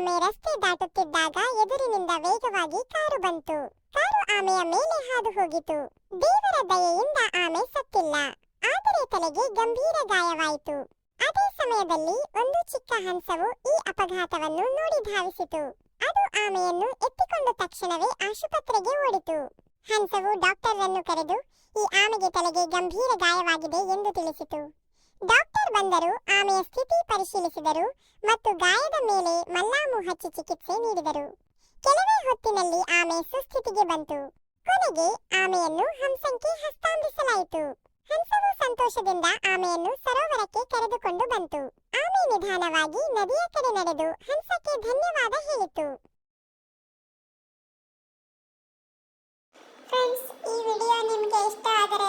ಆಮೆ ರಸ್ತೆ ದಾಟುತ್ತಿದ್ದಾಗ ಎದುರಿನಿಂದ ವೇಗವಾಗಿ ಕಾರು ಬಂತು. ಕಾರು ಆಮೆಯ ಮೇಲೆ ಹಾದು ಹೋಗಿತು. ದೇವರ ದಯೆಯಿಂದ ಆಮೆ ಸತ್ತಿಲ್ಲ. ಆದರೆ ತಲೆಗೆ ಗಂಭೀರ ಗಾಯವಾಯಿತು. ಅದೇ ಸಮಯದಲ್ಲಿ ಒಂದು ಚಿಕ್ಕ ಹಂಸವು ಈ ಅಪಘಾತವನ್ನು ನೋಡಿ ಧಾವಿಸಿತು. ಅದು ಆಮೆಯನ್ನು ಎತ್ತಿಕೊಂಡು ತಕ್ಷಣವೇ ಆಸ್ಪತ್ರೆಗೆ ಓಡಿತು. ಹಂಸವು ಡಾಕ್ಟರ್ ಅನ್ನು ಕರೆದು, ಈ ಆಮೆಗೆ ತಲೆಗೆ ಗಂಭೀರ ಗಾಯವಾಗಿದೆ ಎಂದು ತಿಳಿಸಿತು. ಡಾಕ್ಟರ್ ಬಂದರು, ಆಮೆಯ ಸ್ಥಿತಿ ಪರಿಶೀಲಿಸಿದರು ಮತ್ತು ಗಾಯದ ಮೇಲೆ ಮಲ್ಲಾಮು ಹಚ್ಚಿ ಚಿಕಿತ್ಸೆ ನೀಡಿದರು. ಕೆಲವೇ ಹೊತ್ತಿನಲ್ಲಿ ಆಮೆ ಸುಸ್ಥಿತಿಗೆ ಬಂತು. ಕೊನೆಗೆ ಆಮೆಯನ್ನು ಹಂಸಂಗೆ ಹಸ್ತಾಂತರಿಸಲಾಯಿತು. ಹಂಸವು ಸಂತೋಷದಿಂದ ಆಮೆಯನ್ನು ಸರೋವರಕ್ಕೆ ಕರೆದುಕೊಂಡು ಬಂತು. ಆಮೆ ನಿಧಾನವಾಗಿ ನದಿಯ ಕಡೆ ನಡೆದು ಹಂಸಕ್ಕೆ ಧನ್ಯವಾದ ಹೇಳಿತು. ಫ್ರೆಂಡ್ಸ್ ಈ ವಿಡಿಯೋ ನಿಮಗೆ ಇಷ್ಟ ಆದರೆ